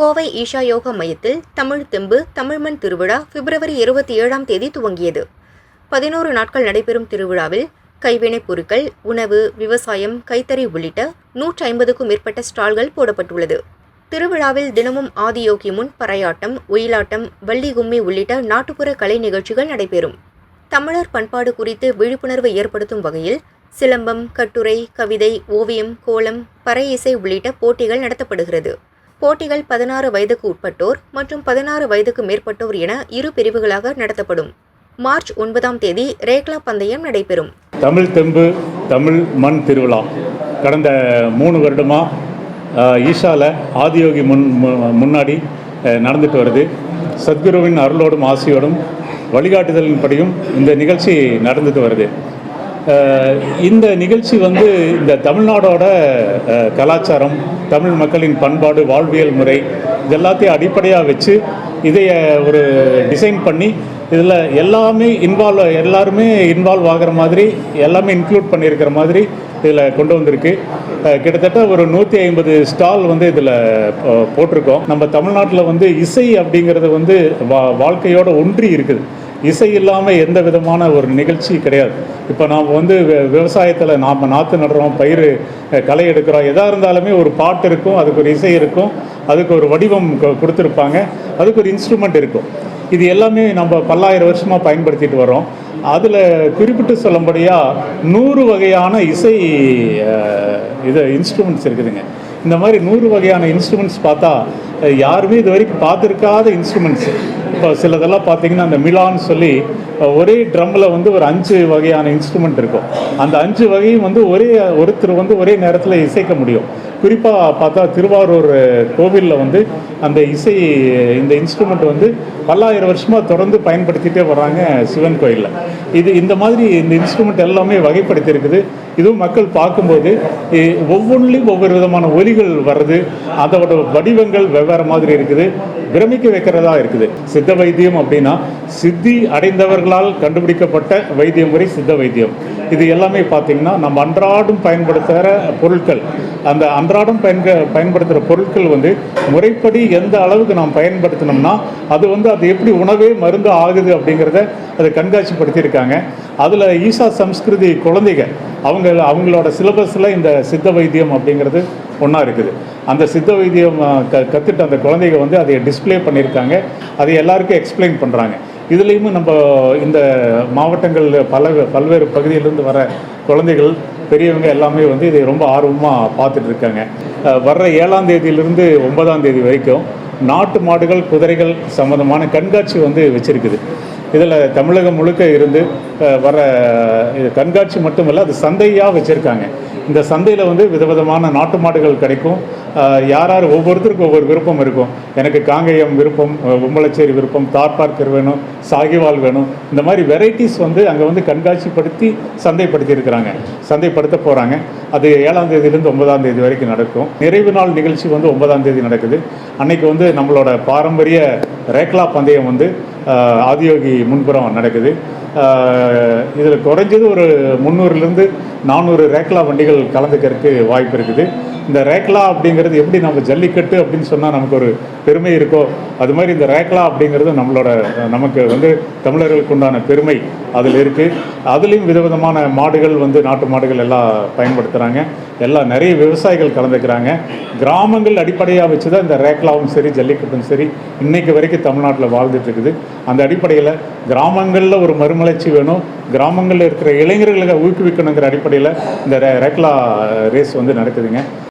கோவை ஈஷா யோகா மையத்தில் தமிழ் தெம்பு தமிழ்மண் திருவிழா பிப்ரவரி இருபத்தி ஏழாம் தேதி துவங்கியது. பதினோரு நாட்கள் நடைபெறும் திருவிழாவில் கைவினைப் பொருட்கள் உணவு விவசாயம் கைத்தறி உள்ளிட்ட நூற்றி ஐம்பதுக்கும் மேற்பட்ட ஸ்டால்கள் போடப்பட்டுள்ளது. திருவிழாவில் தினமும் ஆதியோகி முன் பறையாட்டம் ஒயிலாட்டம் வள்ளி கும்மி உள்ளிட்ட நாட்டுப்புற கலை நிகழ்ச்சிகள் நடைபெறும். தமிழர் பண்பாடு குறித்து விழிப்புணர்வு ஏற்படுத்தும் வகையில் சிலம்பம் கட்டுரை கவிதை ஓவியம் கோலம் பறை இசை உள்ளிட்ட போட்டிகள் நடத்தப்படுகிறது. போட்டிகள் பதினாறு வயதுக்கு உட்பட்டோர் மற்றும் பதினாறு வயதுக்கு மேற்பட்டோர் என இரு பிரிவுகளாக நடத்தப்படும். மார்ச் ஒன்பதாம் தேதி ரேக்லா பந்தயம் நடைபெறும். தமிழ் தெம்பு தமிழ் மண் திருவிழா. கடந்த மூணு வருடமாக ஈஷாவில் ஆதியோகி முன் மு- முன்னாடி நடந்துட்டு வருது. சத்குருவின் அருளோடும் ஆசையோடும் வழிகாட்டுதலின்படியும் இந்த நிகழ்ச்சி நடந்துட்டு வருது. இந்த நிகழ்ச்சி வந்து இந்த தமிழ்நாடோட கலாச்சாரம் தமிழ் மக்களின் பண்பாடு வாழ்வியல் முறை இது எல்லாத்தையும் அடிப்படையாக வச்சு இதை ஒரு டிசைன் பண்ணி இதில் எல்லாமே இன்வால்வ் எல்லாருமே இன்வால்வ் ஆகிற மாதிரி எல்லாமே இன்க்ளூட் பண்ணியிருக்கிற மாதிரி இதில் கொண்டு வந்திருக்கு. கிட்டத்தட்ட ஒரு நூற்றி ஐம்பது ஸ்டால் வந்து இதில் போட்டிருக்கோம். நம்ம தமிழ்நாட்டில் வந்து இசை அப்படிங்கிறது வந்து வா வாழ்க்கையோட ஒன்றி இருக்குது. இசை இல்லாமல் எந்த விதமான ஒரு நிகழ்ச்சி கிடையாது. இப்போ நாம் வந்து விவசாயத்தில் நாம் நாற்று நடுறோம் பயிர் களை எடுக்கிறோம் எதாக இருந்தாலுமே ஒரு பாட்டு இருக்கும் அதுக்கு ஒரு இசை இருக்கும் அதுக்கு ஒரு வடிவம் கொடுத்துருப்பாங்க அதுக்கு ஒரு இன்ஸ்ட்ருமெண்ட் இருக்கும். இது எல்லாமே நம்ம பல்லாயிரம் வருஷமாக பயன்படுத்திட்டு வரோம் அதில் குறிப்பிட்டு சொல்லும்படியாக நூறு வகையான இசை இது இன்ஸ்ட்ருமெண்ட்ஸ் இருக்குதுங்க. இந்த மாதிரி நூறு வகையான இன்ஸ்ட்ருமெண்ட்ஸ் பார்த்தா யாருமே இது வரைக்கும் பார்த்துருக்காத இன்ஸ்ட்ருமெண்ட்ஸ் இப்போ சிலதெல்லாம் பார்த்தீங்கன்னா அந்த மிலான்னு சொல்லி ஒரே ட்ரம்மில் வந்து ஒரு அஞ்சு வகையான இன்ஸ்ட்ருமெண்ட் இருக்கும். அந்த அஞ்சு வகையும் வந்து ஒரே ஒருத்தர் வந்து ஒரே நேரத்தில் இசைக்க முடியும். குறிப்பாக பார்த்தா திருவாரூர் கோவிலில் வந்து அந்த இசை இந்த இன்ஸ்ட்ருமெண்ட் வந்து பல்லாயிரம் வருஷமாக தொடர்ந்து பயன்படுத்திகிட்டே வர்றாங்க சிவன் கோயிலில். இது இந்த மாதிரி இந்த இன்ஸ்ட்ருமெண்ட் எல்லாமே வகைப்படுத்தியிருக்குது. இதுவும் மக்கள் பார்க்கும்போது ஒவ்வொன்றிலையும் ஒவ்வொரு விதமான ஒலிகள் வர்றது அதோட வடிவங்கள் வெவ்வேறு மாதிரி இருக்குது. பிரமிக்க வைக்கிறதா இருக்குது. சித்த வைத்தியம் அப்படின்னா சித்தி அடைந்தவர்களால் கண்டுபிடிக்கப்பட்ட வைத்திய முறை சித்த வைத்தியம். இது எல்லாமே பார்த்தீங்கன்னா நம்ம அன்றாடம் பயன்படுத்துகிற பொருட்கள். அந்த அன்றாடம் பயன்க பயன்படுத்துகிற பொருட்கள் வந்து முறைப்படி எந்த அளவுக்கு நாம் பயன்படுத்தினோம்னா அது வந்து அது எப்படி உணவே மருந்து ஆகுது அப்படிங்கிறத அதை கண்காட்சிப்படுத்தியிருக்காங்க. அதில் ஈசா சம்ஸ்கிருதி குழந்தைகள் அவங்க அவங்களோட சிலபஸில் இந்த சித்த வைத்தியம் அப்படிங்கிறது ஒன்றா இருக்குது. அந்த சித்த வைத்தியம் க கற்றுட்டு அந்த குழந்தைங்க வந்து அதை டிஸ்ப்ளே பண்ணியிருக்காங்க அதை எல்லாருக்கும் எக்ஸ்பிளைன் பண்ணுறாங்க இதுலேயுமே நம்ம இந்த மாவட்டங்கள் பல பல்வேறு பகுதியிலேருந்து வர குழந்தைகள் பெரியவங்க எல்லாமே வந்து இதை ரொம்ப ஆர்வமாக பார்த்துட்டு இருக்காங்க வர்ற ஏழாம் தேதியிலிருந்து ஒன்பதாம் தேதி வரைக்கும் நாட்டு மாடுகள் குதிரைகள் சம்மந்தமான கண்காட்சி வந்து வச்சுருக்குது. இதில் தமிழகம் முழுக்க இருந்து வர இது கண்காட்சி மட்டுமல்ல அது சந்தையாக வச்சுருக்காங்க. இந்த சந்தையில் வந்து விதவிதமான நாட்டு மாடுகள் கிடைக்கும். யார் யார் ஒவ்வொருத்தருக்கும் ஒவ்வொரு விருப்பம் இருக்கும். எனக்கு காங்கேயம் விருப்பம் உம்பளச்சேரி விருப்பம் தார்பார்க்கர் வேணும் சாகிவால் வேணும். இந்த மாதிரி வெரைட்டிஸ் வந்து அங்கே வந்து கண்காட்சிப்படுத்தி சந்தைப்படுத்தி இருக்கிறாங்க. சந்தைப்படுத்த போகிறாங்க அது ஏழாம் தேதியிலேருந்து ஒன்பதாம் தேதி வரைக்கும் நடக்கும். நிறைவு நாள் நிகழ்ச்சி வந்து ஒன்பதாம் தேதி நடக்குது. அன்னைக்கு வந்து நம்மளோட பாரம்பரிய ரேக்லா பந்தயம் வந்து ஆதியோகி முன்புறம் நடக்குது. இதில் குறைஞ்சது ஒரு முந்நூறுலேருந்து நானூறு ரேக்லா வண்டிகள் கலந்துக்கிறதுக்கு வாய்ப்பு இருக்குது. இந்த ரேக்லா அப்படிங்கிறது எப்படி நம்ம ஜல்லிக்கட்டு அப்படின்னு சொன்னால் நமக்கு ஒரு பெருமை இருக்கோ அது மாதிரி இந்த ரேக்லா அப்படிங்கிறது நம்மளோட நமக்கு வந்து தமிழர்களுக்கு உண்டான பெருமை அதில் இருக்குது அதுலேயும் விதவிதமான மாடுகள் வந்து நாட்டு மாடுகள் எல்லாம் பயன்படுத்துகிறாங்க எல்லாம் நிறைய விவசாயிகள் கலந்துக்கிறாங்க. கிராமங்கள் அடிப்படையாக வச்சு தான் இந்த ரேக்லாவும் சரி ஜல்லிக்கட்டும் சரி இன்றைக்கு வரைக்கும் தமிழ்நாட்டில் வாழ்ந்துட்டு இருக்குது. அந்த அடிப்படையில் கிராமங்களில் ஒரு மறுமலர்ச்சி வேணும். கிராமங்களில் இருக்கிற இளைஞர்களை ஊக்குவிக்கணுங்கிற அடிப்படையில் இந்த ரே- ரேக்லா ரேஸ் வந்து நடக்குதுங்க.